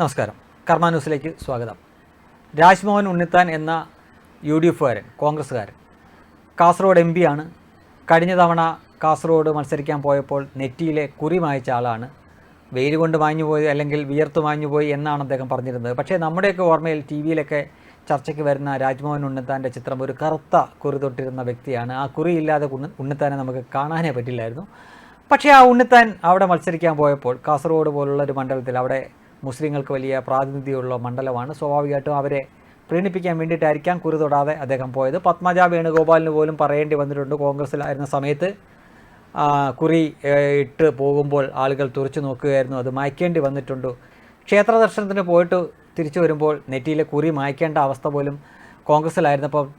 നമസ്കാരം. കർമ്മ ന്യൂസിലേക്ക് സ്വാഗതം. രാജ്മോഹൻ ഉണ്ണിത്താൻ എന്ന യു ഡി എഫുകാരൻ കോൺഗ്രസ്സുകാരൻ കാസർഗോഡ് എം ആണ്. കഴിഞ്ഞ തവണ കാസർഗോഡ് മത്സരിക്കാൻ പോയപ്പോൾ നെറ്റിയിലെ കുറി മായച്ച ആളാണ്. വെയിൽ കൊണ്ട് മാഞ്ഞു പോയി അല്ലെങ്കിൽ വിയർത്ത് മാഞ്ഞു പോയി എന്നാണ് അദ്ദേഹം പറഞ്ഞിരുന്നത്. പക്ഷേ നമ്മുടെയൊക്കെ ഓർമ്മയിൽ ടി വിയിലൊക്കെ ചർച്ചയ്ക്ക് വരുന്ന രാജ്മോഹൻ ഉണ്ണിത്താന്റെ ചിത്രം ഒരു കറുത്ത കുറി തൊട്ടിരുന്ന വ്യക്തിയാണ്. ആ കുറി ഇല്ലാതെ ഉണ്ണി- ഉണ്ണിത്താനെ നമുക്ക് കാണാനേ പറ്റില്ലായിരുന്നു. പക്ഷേ ആ ഉണ്ണിത്താൻ അവിടെ മത്സരിക്കാൻ പോയപ്പോൾ കാസർഗോഡ് പോലുള്ള ഒരു മണ്ഡലത്തിൽ അവിടെ മുസ്ലിങ്ങൾക്ക് വലിയ പ്രാതിനിധ്യമുള്ള മണ്ഡലമാണ്. സ്വാഭാവികമായിട്ടും അവരെ പ്രീണിപ്പിക്കാൻ വേണ്ടിയിട്ടായിരിക്കാം കുറി തൊടാതെ അദ്ദേഹം പോയത്. പത്മജ വേണുഗോപാലിന് പോലും പറയേണ്ടി വന്നിട്ടുണ്ട് കോൺഗ്രസ്സിലായിരുന്ന സമയത്ത്. കുറി ഇട്ട് പോകുമ്പോൾ ആളുകൾ തുറച്ചു നോക്കുകയായിരുന്നു. അത് മായ്ക്കേണ്ടി വന്നിട്ടുണ്ട്. ക്ഷേത്ര ദർശനത്തിന് പോയിട്ട് തിരിച്ചു വരുമ്പോൾ നെറ്റിയിലെ കുറി മായ്ക്കേണ്ട അവസ്ഥ പോലും കോൺഗ്രസ്സിലായിരുന്നപ്പോൾ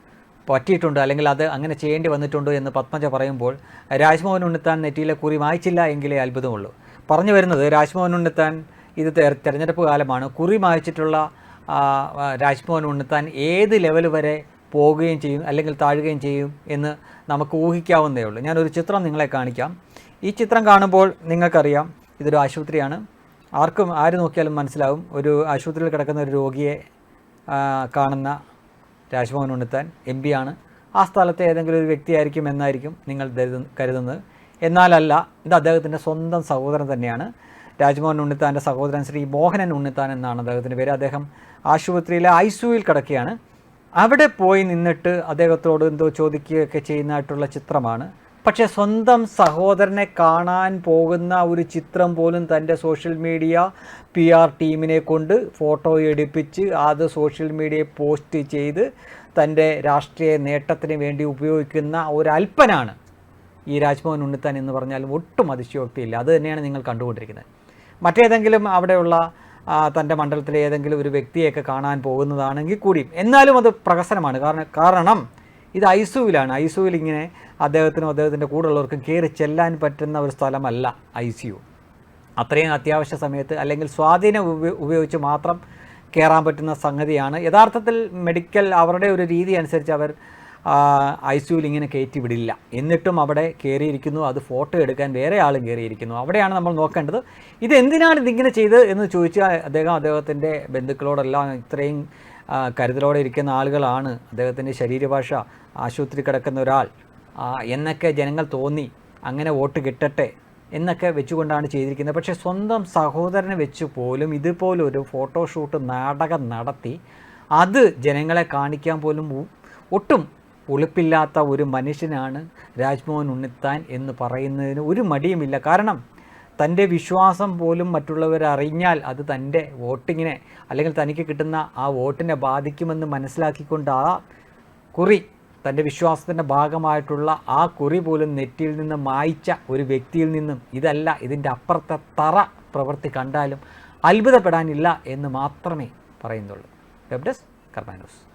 പറ്റിയിട്ടുണ്ട്. അല്ലെങ്കിൽ അത് അങ്ങനെ ചെയ്യേണ്ടി വന്നിട്ടുണ്ട് എന്ന് പത്മജ പറയുമ്പോൾ രാജ്മോഹൻ ഉണ്ണിത്താൻ നെറ്റിയിലെ കുറി മായ്ച്ചില്ല എങ്കിലേ അത്ഭുതമുള്ളൂ. പറഞ്ഞു വരുന്നത് രാജ്മോഹൻ ഉണ്ണിത്താൻ ഇത് തെര- തെരഞ്ഞെടുപ്പ് കാലമാണ്. കുറി മായച്ചിട്ടുള്ള രാജ്മോഹൻ ഉണ്ണിത്താൻ ഏത് ലെവൽ വരെ പോവുകയും ചെയ്യും അല്ലെങ്കിൽ താഴുകയും ചെയ്യും എന്ന് നമുക്ക് ഊഹിക്കാവുന്നതേ ഉള്ളൂ. ഞാനൊരു ചിത്രം നിങ്ങളെ കാണിക്കാം. ഈ ചിത്രം കാണുമ്പോൾ നിങ്ങൾക്കറിയാം ഇതൊരു ആശുപത്രിയാണ്. ആർക്കും ആര് നോക്കിയാലും മനസ്സിലാവും ഒരു ആശുപത്രിയിൽ കിടക്കുന്ന ഒരു രോഗിയെ കാണുന്ന രാജ്മോഹൻ ഉണ്ണിത്താൻ എം പി ആണ്. ആ സ്ഥലത്തെ ഏതെങ്കിലും ഒരു വ്യക്തിയായിരിക്കും എന്നായിരിക്കും നിങ്ങൾ കരുതു കരുതുന്നത്. എന്നാലല്ല ഇത് അദ്ദേഹത്തിന്റെ സ്വന്തം സഹോദരൻ തന്നെയാണ്. രാജ്മോഹൻ ഉണ്ണിത്താന്റെ സഹോദരൻ ശ്രീ മോഹനൻ ഉണ്ണിത്താൻ എന്നാണ് അദ്ദേഹത്തിന്റെ പേര്. അദ്ദേഹം ആശുപത്രിയിലെ ഐ സിയുയിൽ കിടക്കുകയാണ്. അവിടെ പോയി നിന്നിട്ട് അദ്ദേഹത്തോട് എന്തോ ചോദിക്കുകയൊക്കെ ചെയ്യുന്നതായിട്ടുള്ള ചിത്രമാണ്. പക്ഷേ സ്വന്തം സഹോദരനെ കാണാൻ പോകുന്ന ഒരു ചിത്രം പോലും തന്റെ സോഷ്യൽ മീഡിയ പി ആർ ടീമിനെ കൊണ്ട് ഫോട്ടോ എടുപ്പിച്ച് അത് സോഷ്യൽ മീഡിയയിൽ പോസ്റ്റ് ചെയ്ത് തന്റെ രാഷ്ട്രീയ നേട്ടത്തിന് വേണ്ടി ഉപയോഗിക്കുന്ന ഒരു അല്പനാണ് ഈ രാജ്മോഹൻ ഉണ്ണിത്താൻ എന്ന് പറഞ്ഞാൽ ഒട്ടും അതിശയോക്തിയില്ല. അത് തന്നെയാണ് നിങ്ങൾ കണ്ടുകൊണ്ടിരിക്കുന്നത്. മറ്റേതെങ്കിലും അവിടെയുള്ള തന്റെ മണ്ഡലത്തിലെ ഏതെങ്കിലും ഒരു വ്യക്തിയൊക്കെ കാണാൻ പോകുന്നതാണെങ്കിൽ കൂടിയും. എന്നാലും അത് പ്രഹസനമാണ്. കാരണം കാരണം ഇത് ഐസുവിലാണ് ഐസുവിൽ ഇങ്ങനെ അദ്ദേഹത്തിനും അദ്ദേഹത്തിന്റെ കൂടെയുള്ളവർക്കും കയറി ചെല്ലാൻ പറ്റുന്ന ഒരു സ്ഥലമല്ല ഐ സി അത്രയും അത്യാവശ്യ സമയത്ത് അല്ലെങ്കിൽ സ്വാധീനം ഉപയോഗിച്ച് മാത്രം കയറാൻ പറ്റുന്ന സംഗതിയാണ്. യഥാർത്ഥത്തിൽ മെഡിക്കൽ അവരുടെ ഒരു രീതി അനുസരിച്ച് അവർ ഐ സിയുവിൽ ഇങ്ങനെ കയറ്റി വിടില്ല. എന്നിട്ടും അവിടെ കയറിയിരിക്കുന്നു അത് ഫോട്ടോ എടുക്കാൻ വേറെ ആളും കയറിയിരിക്കുന്നു അവിടെയാണ് നമ്മൾ നോക്കേണ്ടത്. ഇത് എന്തിനാണ് ഇതിങ്ങനെ ചെയ്തത് എന്ന് ചോദിച്ചാൽ അദ്ദേഹം അദ്ദേഹത്തിന്റെ ബന്ധുക്കളോടെല്ലാം ഇത്രയും കരുതലോടെ ഇരിക്കുന്ന ആളുകളാണ്. അദ്ദേഹത്തിന്റെ ശരീരഭാഷ ആശുപത്രി കിടക്കുന്ന ഒരാൾ. എന്നൊക്കെ ജനങ്ങൾ തോന്നി. അങ്ങനെ വോട്ട് കിട്ടട്ടെ എന്നൊക്കെ വെച്ചുകൊണ്ടാണ് ചെയ്തിരിക്കുന്നത്. പക്ഷേ സ്വന്തം സഹോദരനെ വെച്ച് പോലും ഇതുപോലൊരു ഫോട്ടോഷൂട്ട് നാടകം നടത്തി അത് ജനങ്ങളെ കാണിക്കാൻ പോലും ഒട്ടും ഉളുപ്പില്ലാത്ത ഒരു മനുഷ്യനാണ് രാജ്മോഹൻ ഉണ്ണിത്താൻ എന്ന് പറയുന്നതിന് ഒരു മടിയുമില്ല. കാരണം തന്റെ വിശ്വാസം പോലും മറ്റുള്ളവർ അറിഞ്ഞാൽ അത് തന്റെ വോട്ടിങ്ങിനെ അല്ലെങ്കിൽ തനിക്ക് കിട്ടുന്ന ആ വോട്ടിനെ ബാധിക്കുമെന്ന് മനസ്സിലാക്കിക്കൊണ്ട് ആ കുറി തന്റെ വിശ്വാസത്തിന്റെ ഭാഗമായിട്ടുള്ള ആ കുറി പോലും നെറ്റിയിൽ നിന്ന് മായിച്ച ഒരു വ്യക്തിയിൽ നിന്നും ഇതല്ല ഇതിന്റെ അപ്പുറത്തെ തറ പ്രവൃത്തി കണ്ടാലും അത്ഭുതപ്പെടാനില്ല എന്ന് മാത്രമേ പറയുന്നുള്ളൂ. Web desk